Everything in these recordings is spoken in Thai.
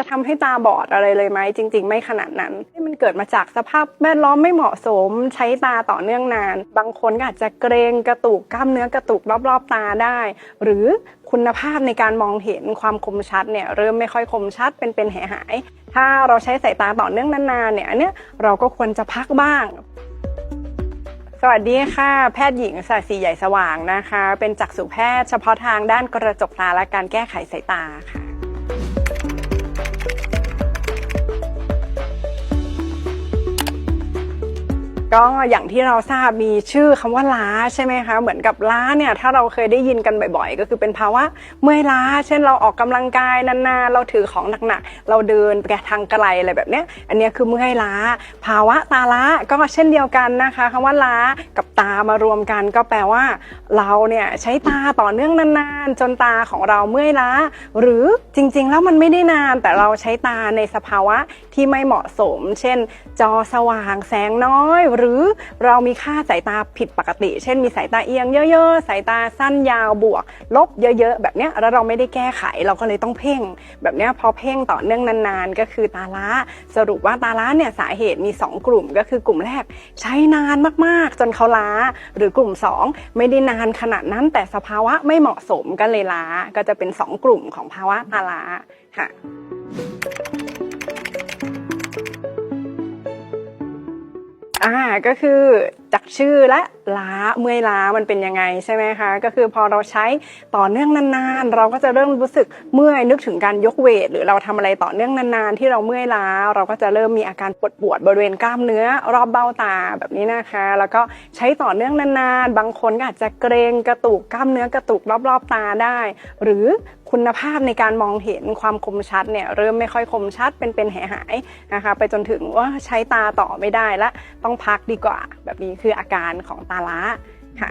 จะทำให้ตาบอดอะไรเลยไหมจริง ๆ ไม่ขนาดนั้นที่มันเกิดมาจากสภาพแวดล้อมไม่เหมาะสม ใช้ตาต่อเนื่องนาน บางคนก็อาจจะเกรงกระตุกกล้ามเนื้อกระตุกรอบๆตาได้ หรือคุณภาพในการมองเห็นความคมชัดเนี่ยเริ่มไม่ค่อยคมชัดเป็นเป็นหายหายถ้าเราใช้สายตาต่อเนื่องนานๆเนี่ยอันเนี้ยเราก็ควรจะพักบ้างสวัสดีค่ะ แพทย์หญิงสายสีใหญ่สว่างนะคะ เป็นจักษุแพทย์เฉพาะทางด้านกระจกตาและการแก้ไขสายตาค่ะ ก็อย่างที่เราทราบมีชื่อคำว่าล้าใช่ไหมคะ เหมือนกับล้าเนี่ยถ้าเราเคยได้ยินกันบ่อยๆ ก็คือเป็นภาวะเมื่อยล้า เช่นเราออกกำลังกายนานๆ เราถือของหนักๆ เราเดินไปทางไกลอะไรแบบเนี้ย อันเนี้ยคือเมื่อยล้า ภาวะตาล้าก็เช่นเดียวกันนะคะคำว่าล้ากับตามารวมกันก็แปลว่า เราเนี่ยใช้ตาต่อเนื่องนานๆ จนตาของเราเมื่อยล้า หรือจริงๆแล้วมันไม่ได้นานแต่เราใช้ตาในสภาวะที่ไม่เหมาะสม เช่น จอสว่างแสงน้อยหรือเรามีค่าสายตาผิดปกติ เช่นมีสายตาเอียงเยอะๆ สายตาสั้นยาวบวก ลบเยอะๆ แบบเนี้ยแล้วเราไม่ได้แก้ไขเราก็เลยต้องเพ่ง แบบเนี้ยพอเพ่งต่อเนื่องนานๆ ก็คือตาล้า สรุปว่าตาล้าเนี่ยสาเหตุมี 2 กลุ่มก็คือกลุ่มแรกใช้นานมากๆ จนเขาล้า หรือกลุ่ม 2 ไม่ได้นานขนาดนั้น แต่สภาวะไม่เหมาะสมก็เลยล้าก็จะเป็น 2 กลุ่มของภาวะตาล้าค่ะ อ่าก็คือ จากชื่อและล้าเมื่อยล้ามันเป็นยังไงใช่ไหมคะก็คือพอเราใช้ต่อเนื่องนานๆ เราก็จะเริ่มรู้สึกเมื่อยนึกถึงการยกเวท หรือเราทำอะไรต่อเนื่องนานๆ ที่เราเมื่อยล้า เราก็จะเริ่มมีอาการปวดปวดๆบริเวณกล้ามเนื้อ รอบเบ้าตาแบบนี้นะคะ แล้วก็ใช้ต่อเนื่องนานๆ บางคนก็อาจจะเกรงกระตุกกล้ามเนื้อกระตุกรอบๆตาได้ หรือคุณภาพในการมองเห็นความคมชัดเนี่ยเริ่มไม่ค่อยคมชัดเป็นเป็นหายหายนะคะ ไปจนถึงว่าใช้ตาต่อไม่ได้ละต้องพักดีกว่าแบบนี้คืออาการของตาล้าค่ะ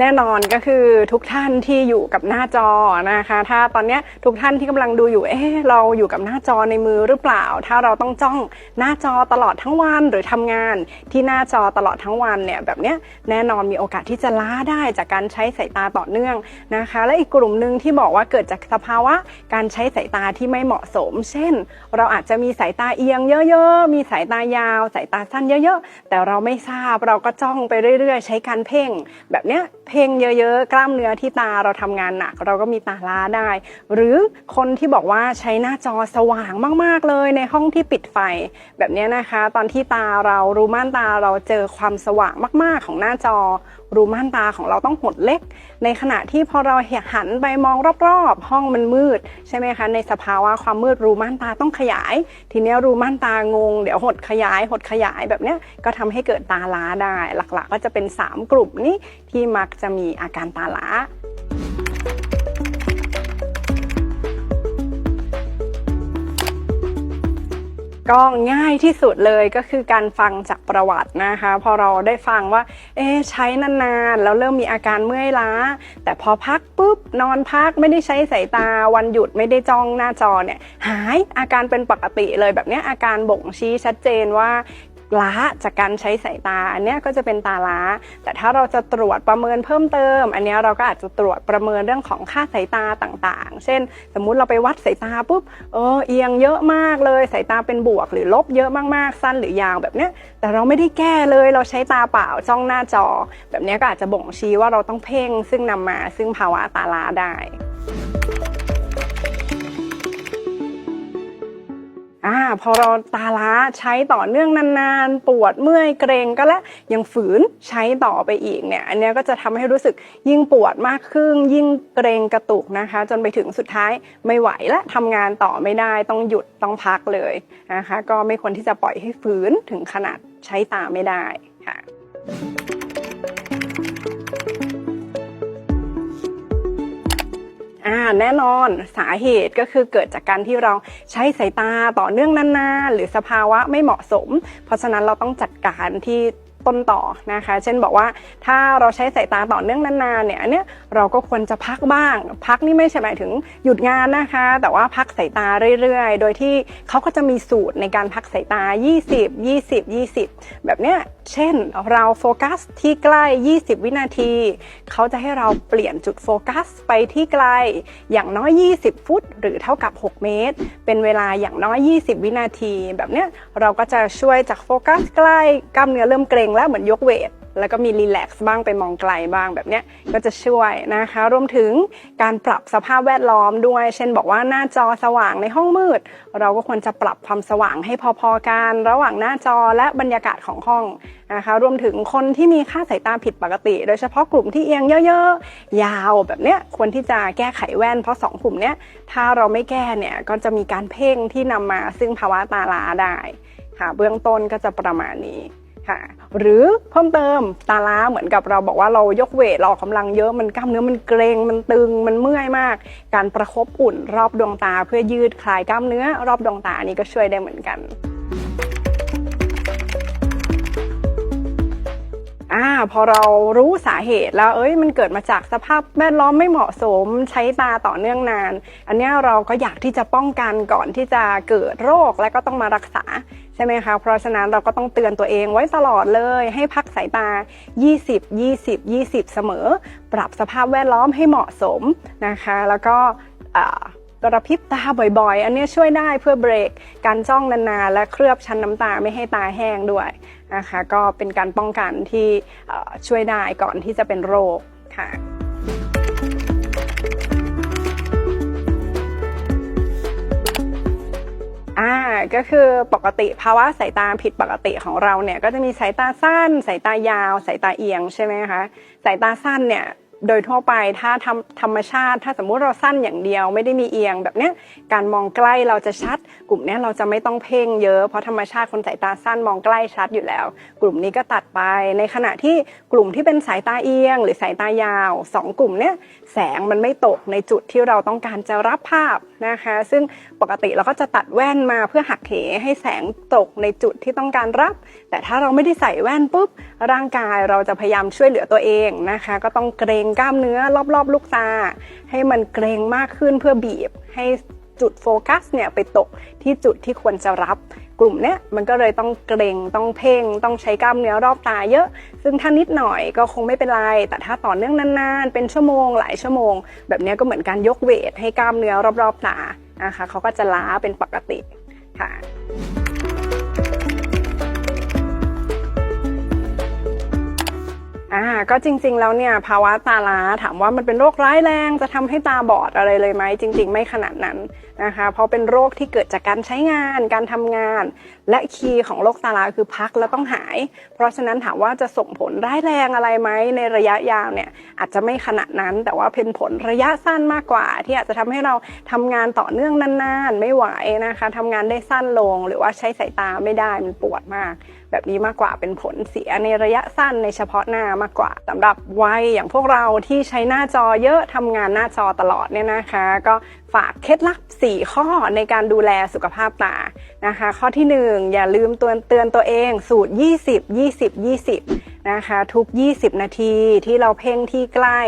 แน่นอนก็คือทุกท่านที่อยู่กับหน้าจอนะคะ ถ้าตอนนี้ทุกท่านที่กำลังดูอยู่ เอ๊ะเราอยู่กับหน้าจอในมือหรือเปล่า ถ้าเราต้องจ้องหน้าจอตลอดทั้งวันหรือทำงานที่หน้าจอตลอดทั้งวันเนี่ยแบบเนี้ยแน่นอนมีโอกาสที่จะล้าได้จากการใช้สายตาต่อเนื่องนะคะ และอีกกลุ่มหนึ่งที่บอกว่าเกิดจากสภาวะการใช้สายตาที่ไม่เหมาะสม เช่น เราอาจจะมีสายตาเอียงเยอะๆ มีสายตายาว สายตาสั้นเยอะ ๆ แต่เราไม่ทราบเราก็จ้องไปเรื่อย ๆ ใช้การเพ่งแบบเนี้ยเพ่งเยอะๆ กล้ามเนื้อที่ตาเราทำงานหนัก เราก็มีตาล้าได้ หรือคนที่บอกว่าใช้หน้าจอสว่างมากๆเลยในห้องที่ปิดไฟ แบบนี้นะคะ ตอนที่ตาเรารูม่านตาเราเจอความสว่างมากๆของหน้าจอ รูม่านตาของเราต้องหดเล็ก ในขณะที่พอเราหันไปมองรอบๆ ห้องมันมืดใช่ไหมคะ ในสภาวะความมืดรูม่านตาต้องขยาย ทีนี้รูม่านตางง เดี๋ยวหดขยาย หดขยายแบบเนี้ยก็ทำให้เกิดตาล้าได้ หลักๆ ก็จะเป็น 3 กลุ่มนี้ที่มักจะมีอาการตาล้า ก็ง่ายที่สุดเลยก็คือการฟังจากประวัตินะคะ พอเราได้ฟังว่า เอ๊ใช้นานๆ แล้วเริ่มมีอาการเมื่อยล้า แต่พอพักปุ๊บ นอนพักไม่ได้ใช้สายตาวันหยุดไม่ได้จ้องหน้าจอเนี่ยหายอาการเป็นปกติเลยแบบนี้อาการบ่งชี้ชัดเจนว่า ล้าจากการใช้สายตา อันนี้ก็จะเป็นตาล้า แต่ถ้าเราจะตรวจประเมินเพิ่มเติม อันนี้เราก็อาจจะตรวจประเมินเรื่องของค่าสายตาต่างๆ เช่น สมมุติเราไปวัดสายตาปุ๊บเออเอียงเยอะมากเลยสายตาเป็นบวกหรือลบเยอะมากๆ สั้นหรือยาวแบบเนี้ยแต่เราไม่ได้แก้เลยเราใช้ตาเปล่าจ้องหน้าจอ แบบนี้ก็อาจจะบ่งชี้ว่าเราต้องเพ่งซึ่งนำมาซึ่งภาวะตาล้าได้ อ่าพอเราตาล้าใช้ต่อเนื่องนานๆ ปวดเมื่อยเกรงก็แล้วยังฝืนใช้ต่อไปอีกเนี่ยอันนี้ก็จะทำให้รู้สึกยิ่งปวดมากขึ้น ยิ่งเกรงกระตุกนะคะ จนไปถึงสุดท้ายไม่ไหวและทำงานต่อไม่ได้ต้องหยุดต้องพักเลยนะคะก็ไม่ควรที่จะปล่อยให้ฝืนถึงขนาดใช้ตาไม่ได้ค่ะ แน่นอนสาเหตุก็คือเกิดจากการที่เราใช้สายตาต่อเนื่องนานๆ หรือสภาวะไม่เหมาะสม เพราะฉะนั้นเราต้องจัดการที่ต้นต่อนะคะ เช่นบอกว่าถ้าเราใช้สายตาต่อเนื่องนานๆเนี่ยอันเนี้ยเราก็ควรจะพักบ้าง พักนี่ไม่ใช่หมายถึงหยุดงานนะคะ แต่ว่าพักสายตาเรื่อยๆ โดยที่เขาก็จะมีสูตรในการพักสายตา 20 20 20 แบบเนี้ย เช่น เราโฟกัสที่ใกล้ 20 วินาที เขาจะให้เราเปลี่ยนจุดโฟกัสไปที่ไกล อย่างน้อย 20 ฟุต หรือเท่ากับ 6 เมตร เป็นเวลาอย่างน้อย 20 วินาที แบบเนี้ยเราก็จะช่วยจากโฟกัสใกล้กล้ามเนื้อเริ่มเกร็งแล้วเหมือนยกเวท แล้วก็มีรีแลกซ์บ้างไปมองไกลบ้างแบบเนี้ยก็จะช่วยนะคะ รวมถึงการปรับสภาพแวดล้อมด้วย เช่นบอกว่าหน้าจอสว่างในห้องมืด เราก็ควรจะปรับความสว่างให้พอๆกันระหว่างหน้าจอและบรรยากาศของห้องนะคะรวมถึงคนที่มีค่าสายตาผิดปกติ โดยเฉพาะกลุ่มที่เอียงเยอะๆ ยาวแบบเนี้ยควรที่จะแก้ไขแว่น เพราะสองกลุ่มเนี้ยถ้าเราไม่แก้เนี่ยก็จะมีการเพ่งที่นำมาซึ่งภาวะตาล้าได้ค่ะเบื้องต้นก็จะประมาณนี้ ค่ะหรือเพิ่มเติมตาล้าเหมือนกับเราบอกว่าเรายกเวทเราออกกำลังเยอะมันกล้ามเนื้อมันเกรงมันตึงมันเมื่อยมาก การประคบอุ่นรอบดวงตาเพื่อยืดคลายกล้ามเนื้อรอบดวงตาอันนี้ก็ช่วยได้เหมือนกัน อ่าพอเรารู้สาเหตุแล้วเอ้ยมันเกิดมาจากสภาพแวดล้อมไม่เหมาะสมใช้ตาต่อเนื่องนาน อันนี้เราก็อยากที่จะป้องกันก่อนที่จะเกิดโรคและก็ต้องมารักษาใช่ไหมคะเพราะฉะนั้นเราก็ต้องเตือนตัวเองไว้ตลอดเลย ให้พักสายตา 20 20 20 เสมอ ปรับสภาพแวดล้อมให้เหมาะสมนะคะ แล้วก็กระพริบตาบ่อยๆ อันนี้ช่วยได้เพื่อเบรกการจ้องนานๆ และเคลือบชั้นน้ำตาไม่ให้ตาแห้งด้วย นะคะก็เป็นการป้องกันที่ช่วยได้ก่อนที่จะเป็นโรคค่ะอ่าก็คือปกติภาวะสายตาผิดปกติของเราเนี่ยก็จะมีสายตาสั้น สายตายาว สายตาเอียงใช่ไหมคะสายตาสั้นเนี่ย โดยทั่วไปถ้าทำธรรมชาติ ถ้าสมมุติเราสั้นอย่างเดียวไม่ได้มีเอียงแบบเนี้ยการมองใกล้เราจะชัด กลุ่มนี้เราจะไม่ต้องเพ่งเยอะเพราะธรรมชาติคนสายตาสั้นมองใกล้ชัดอยู่แล้ว กลุ่มนี้ก็ตัดไป ในขณะที่กลุ่มที่เป็นสายตาเอียง หรือสายตายาวสองกลุ่มเนี้ยแสงมันไม่ตกในจุดที่เราต้องการจะรับภาพนะคะ ซึ่งปกติเราก็จะตัดแว่นมาเพื่อหักเหให้แสงตกในจุดที่ต้องการรับ แต่ถ้าเราไม่ได้ใส่แว่นปุ๊บร่างกายเราจะพยายามช่วยเหลือตัวเองนะคะ ก็ต้องเกรงกล้ามเนื้อรอบๆ ลูกตา ให้มันเกรงมากขึ้นเพื่อบีบ ให้จุดโฟกัสเนี่ยไปตกที่จุดที่ควรจะรับ กลุ่มเนี้ยมันก็เลยต้องเกรงต้องเพ่ง ต้องใช้กล้ามเนื้อรอบตาเยอะ ซึ่งถ้านิดหน่อยก็คงไม่เป็นไร แต่ถ้าต่อเนื่องนานๆ เป็นชั่วโมงหลายชั่วโมง แบบนี้ก็เหมือนการยกเวทให้กล้ามเนื้อรอบๆตานะคะเขาก็จะล้าเป็นปกติค่ะ อ่าก็จริง ๆ แล้วเนี่ยภาวะตาล้าถามว่ามันเป็นโรคร้ายแรงจะทำให้ตาบอดอะไรเลยไหมจริง ๆ ไม่ขนาดนั้นนะคะ เพราะเป็นโรคที่เกิดจากการใช้งาน การทำงาน และคีย์ของโรคตาล้าคือพักแล้วต้องหาย เพราะฉะนั้นถามว่าจะส่งผลร้ายแรงอะไรไหมในระยะยาวเนี่ยอาจจะไม่ขนาดนั้น แต่ว่าเป็นผลระยะสั้นมากกว่า ที่อาจจะทำให้เราทำงานต่อเนื่องนานๆ ไม่ไหวนะคะทำงานได้สั้นลง หรือว่าใช้สายตาไม่ได้มันปวดมาก แบบนี้มากกว่าเป็นผลเสียในระยะสั้นในเฉพาะหน้ามากกว่าสำหรับวัยอย่างพวกเราที่ใช้หน้าจอเยอะทำงานหน้าจอตลอดเนี่ยนะคะ ก็ฝากเคล็ดลับ 4 ข้อในการดูแลสุขภาพตานะคะ ข้อที่ 1 อย่าลืมเตือนเตือนตัวเองสูตร 20 20 20 นะคะ ทุก 20 นาทีที่เราเพ่งที่ใกล้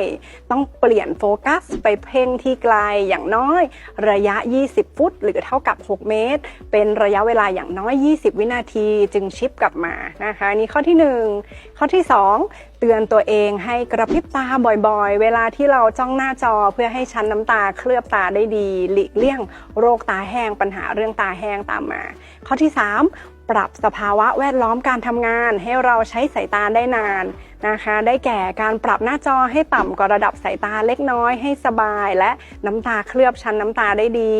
ต้องเปลี่ยนโฟกัสไปเพ่งที่ไกลอย่างน้อย ระยะ 20 ฟุต หรือเท่ากับ 6 เมตร เป็นระยะเวลาอย่างน้อย 20 วินาทีจึงชิปกลับมานะคะนนี่ข้อที่ 1 ข้อที่ 2เตือนตัวเองให้กระพริบตาบ่อยๆ เวลาที่เราจ้องหน้าจอเพื่อให้ชั้นน้ำตาเคลือบตาได้ดีหลีกเลี่ยงโรคตาแห้งปัญหาเรื่องตาแห้งตามมา ข้อที่ 3 ปรับสภาวะแวดล้อมการทำงานให้เราใช้สายตาได้นาน นะคะ ได้แก่การปรับหน้าจอให้ต่ำกว่าระดับสายตาเล็กน้อยให้สบาย และน้ำตาเคลือบชั้นน้ำตาได้ดี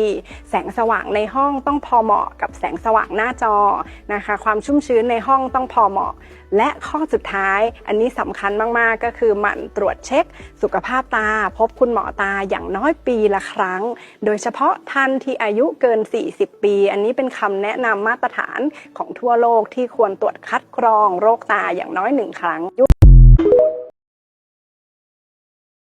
แสงสว่างในห้องต้องพอเหมาะกับแสงสว่างหน้าจอนะคะ ความชุ่มชื้นในห้องต้องพอเหมาะ และข้อสุดท้าย อันนี้สำคัญมากๆ ก็คือหมั่นตรวจเช็ค สุขภาพตา พบคุณหมอตาอย่างน้อยปีละครั้ง โดยเฉพาะท่านที่อายุเกิน 40 ปี อันนี้เป็นคำแนะนำมาตรฐานของทั่วโลกที่ควรตรวจคัดกรองโรคตาอย่างน้อยหนึ่งครั้ง